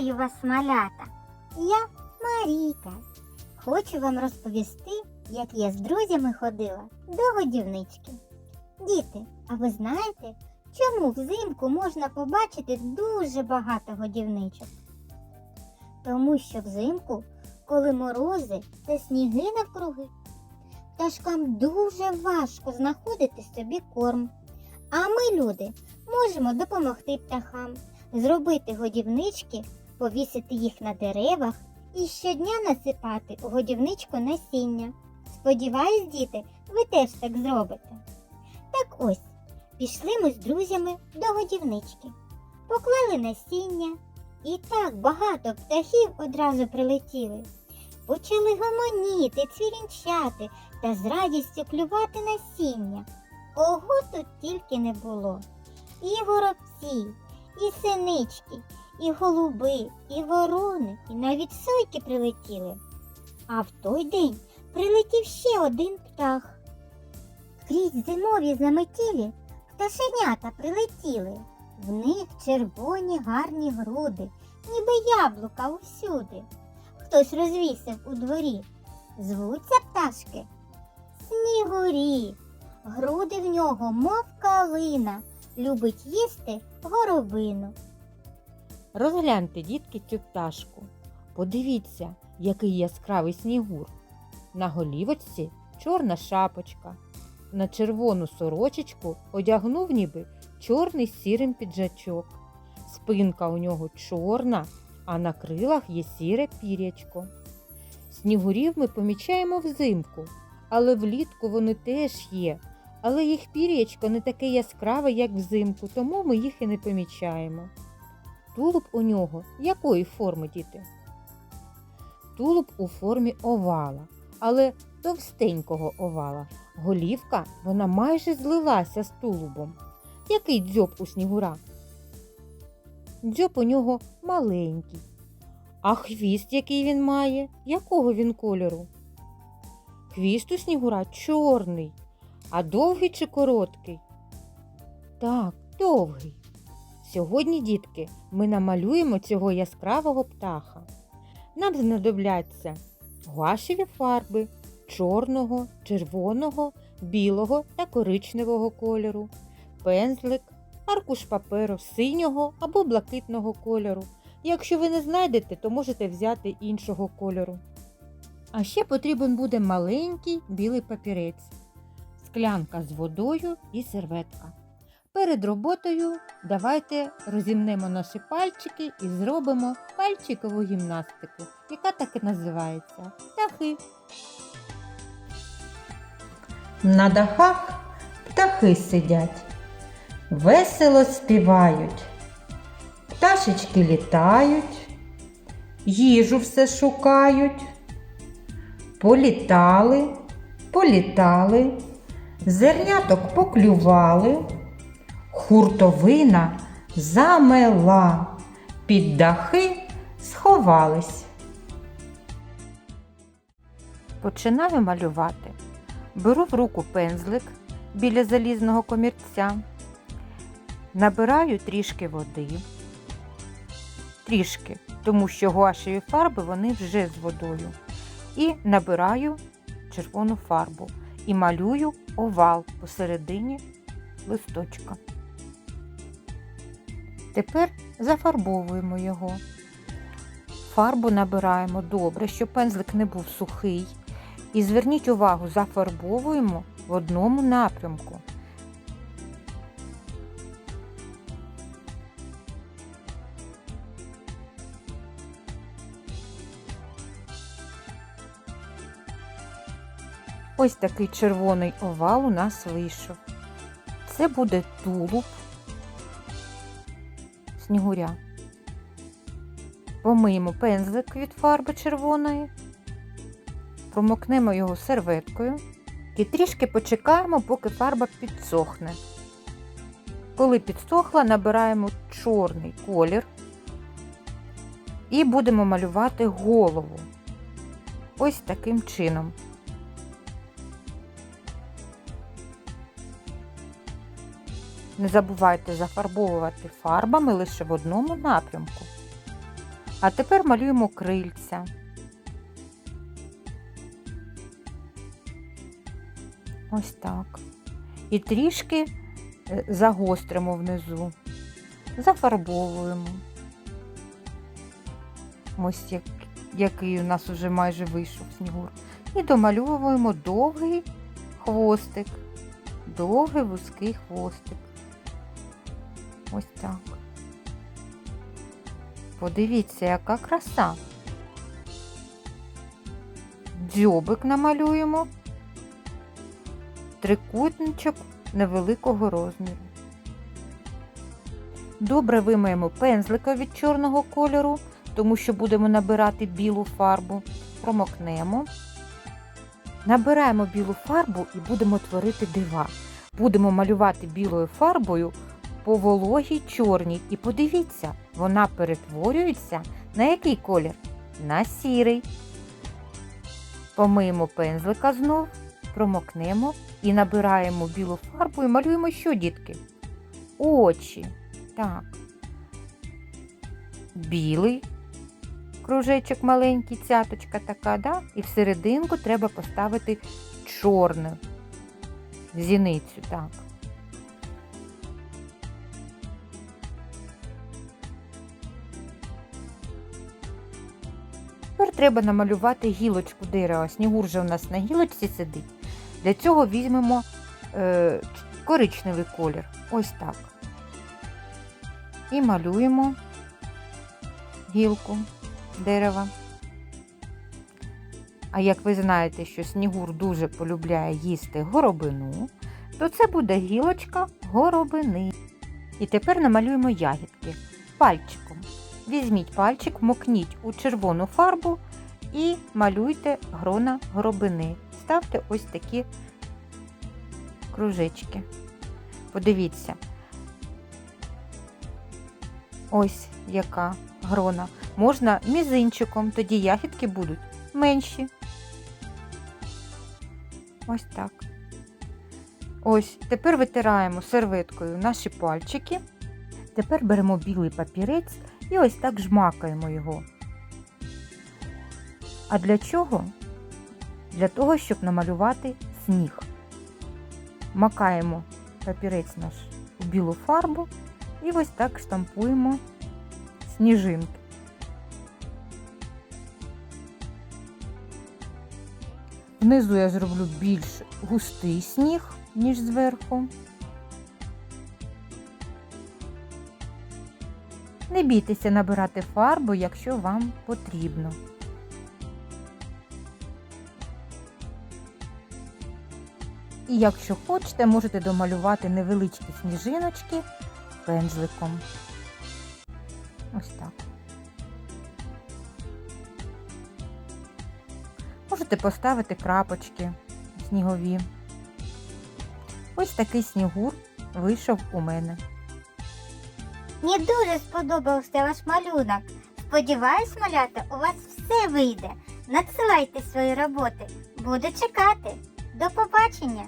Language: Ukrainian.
Вітаю вас, малята! Я Марійка. Хочу вам розповісти, як я з друзями ходила до годівнички. Діти, а ви знаєте, чому взимку можна побачити дуже багато годівничок? Тому що взимку, коли морози та сніги навкруги, пташкам дуже важко знаходити собі корм. А ми, люди, можемо допомогти птахам, зробити годівнички, повісити їх на деревах і щодня насипати у годівничку насіння. Сподіваюсь, діти, ви теж так зробите. Так ось, пішли ми з друзями до годівнички, поклали насіння, і так багато птахів одразу прилетіли. Почали гомоніти, цвірінчати та з радістю клювати насіння. Кого тут тільки не було. І горобці, і синички, і голуби, і ворони, і навіть сойки прилетіли. А в той день прилетів ще один птах. Крізь зимові заметілі пташенята прилетіли. В них червоні гарні груди, ніби яблука усюди. Хтось розвісив у дворі. Звуться пташки Снігурі. Груди в нього, мов калина, любить їсти горобину. Розгляньте, дітки, цю пташку. Подивіться, який яскравий снігур. На голівочці чорна шапочка. На червону сорочечку одягнув ніби чорний сірим піджачок. Спинка у нього чорна, а на крилах є сіре пірячко. Снігурів ми помічаємо взимку, але влітку вони теж є. Але їх пір'ячко не таке яскраве, як взимку, тому ми їх і не помічаємо. Тулуб у нього якої форми, діти? Тулуб у формі овала, але товстенького овала. Голівка вона майже злилася з тулубом. Який дзьоб у снігура? Дзьоб у нього маленький. А хвіст, який він має, якого він кольору? Хвіст у снігура чорний. А довгий чи короткий? Так, довгий. Сьогодні, дітки, ми намалюємо цього яскравого птаха. Нам знадобляться гуашеві фарби чорного, червоного, білого та коричневого кольору, пензлик, аркуш паперу синього або блакитного кольору. Якщо ви не знайдете, то можете взяти іншого кольору. А ще потрібен буде маленький білий папірець склянка з водою і серветка. Перед роботою давайте розімнемо наші пальчики і зробимо пальчикову гімнастику, яка так і називається птахи. На дахах птахи сидять, весело співають, пташечки літають, їжу все шукають, політали, політали, зерняток поклювали, хуртовина замела, під дахи сховались. Починаю малювати. Беру в руку пензлик біля залізного комірця, набираю трішки води, трішки, тому що гуашеві фарби вони вже з водою. І набираю червону фарбу і малюю овал посередині листочка. Тепер зафарбовуємо його. Фарбу набираємо добре, щоб пензлик не був сухий. І зверніть увагу, зафарбовуємо в одному напрямку. Ось такий червоний овал у нас вийшов. Це буде тулуб снігуря. Помиємо пензлик від фарби червоної, промокнемо його серветкою і трішки почекаємо, поки фарба підсохне. Коли підсохла, набираємо чорний колір і будемо малювати голову. Ось таким чином. Не забувайте зафарбовувати фарбами лише в одному напрямку. А тепер малюємо крильця. Ось так. І трішки е, загостримо внизу. Зафарбовуємо. Ось як, який у нас уже майже вийшов снігур. І домальовуємо довгий хвостик. Довгий вузький хвостик. Ось так. Подивіться, яка краса. Дзьобик намалюємо. Трикутничок невеликого розміру. Добре вимиємо пензлика від чорного кольору, тому що будемо набирати білу фарбу. Промокнемо. Набираємо білу фарбу і будемо творити дива. Будемо малювати білою фарбою по вологій чорній. І подивіться, вона перетворюється на який колір? На сірий. Помиємо пензлика знов, промокнемо і набираємо білу фарбу і малюємо що, дітки? Очі. Так. Білий кружечок маленький, цяточка така, да? і всерединку треба поставити чорну зіницю, так. Треба намалювати гілочку дерева. Снігур же у нас на гілочці сидить. Для цього візьмемо е, коричневий колір. Ось так. І малюємо гілку дерева. А як ви знаєте, що снігур дуже полюбляє їсти горобину, то це буде гілочка горобини. І тепер намалюємо ягідки пальчиком. Візьміть пальчик, мокніть у червону фарбу і малюйте грона горобини. Ставте ось такі кружечки. Подивіться. Ось яка грона. Можна мізинчиком, тоді ягідки будуть менші. Ось так. Ось, тепер витираємо серветкою наші пальчики. Тепер беремо білий папірець і ось так жмакаємо його. А для чого? Для того, щоб намалювати сніг. Макаємо папірець наш у білу фарбу і ось так штампуємо сніжинки. Внизу я зроблю більш густий сніг, ніж зверху. Не бійтеся набирати фарбу, якщо вам потрібно. І якщо хочете, можете домалювати невеличкі сніжиночки пензликом. Ось так. Можете поставити крапочки снігові. Ось такий снігур вийшов у мене. Мені дуже сподобався ваш малюнок. Сподіваюсь, малята, у вас все вийде. Надсилайте свої роботи. Буду чекати. До побачення!